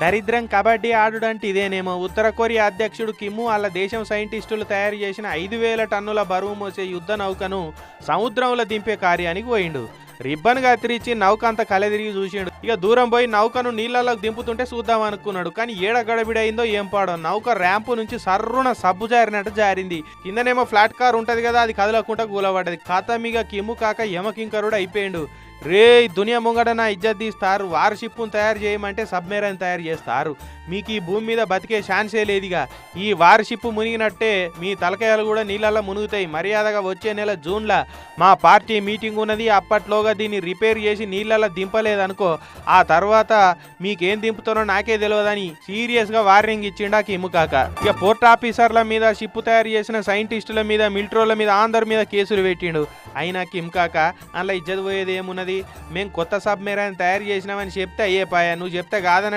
దరిద్రం కబడ్డీ ఆడుడంటే ఇదేనేమో. ఉత్తర కొరియా అధ్యక్షుడు కిమ్ము వాళ్ళ దేశం సైంటిస్టులు తయారు చేసిన ఐదు వేల టన్నుల బరువు మోసే యుద్ధ నౌకను సముద్రంలో దింపే కార్యానికి పోయిండు. రిబ్బన్ కత్తిరించి నౌక అంతా కలెదిరిగి చూసిండు. ఇక దూరం పోయి నౌకను నీళ్ళలోకి దింపుతుంటే చూద్దాం అనుకున్నాడు. కానీ ఏడ గడబిడైందో ఏం పాడో. నౌక ర్యాంపు నుంచి సర్రున సబ్బు జారినట్టు జారింది. కిందనేమో ఫ్లాట్ కార్ ఉంటది కదా అది కదలకుండా కూలబడ్డది. ఖాతమిగా కిమ్ము కాక యమకింకరుడు అయిపోయిండు. రే దునియా ముంగట నా ఇజ్జత్ తీస్తారు. వార్షిప్ను తయారు చేయమంటే సబ్మెరైన్ తయారు చేస్తారు. మీకు ఈ భూమి మీద బతికే ఛాన్సే లేదుగా. ఈ వార్షిప్ మునిగినట్టే మీ తలకాయలు కూడా నీళ్ళల్లో మునుగుతాయి. మర్యాదగా వచ్చే నెల జూన్లో మా పార్టీ మీటింగ్ ఉన్నది. అప్పట్లోగా దీన్ని రిపేర్ చేసి నీళ్ళల్లో దింపలేదనుకో ఆ తర్వాత మీకేం దింపుతారో నాకే తెలియదని సీరియస్గా వార్నింగ్ ఇచ్చిండా కిమ్ముకాక ఇక పోర్ట్ ఆఫీసర్ల మీద షిప్ తయారు చేసిన సైంటిస్టుల మీద మిలిటరీల మీద అందరి మీద కేసులు పెట్టిండు. అయినా కిమ్ కాక అందులో ఇజ్జత్ పోయేది ఏమున్నది? మేము కొత్త సబ్మెరైన్ తయారు చేసినామని చెప్తే అయ్యే పాయ నువ్వు చెప్తే కాదని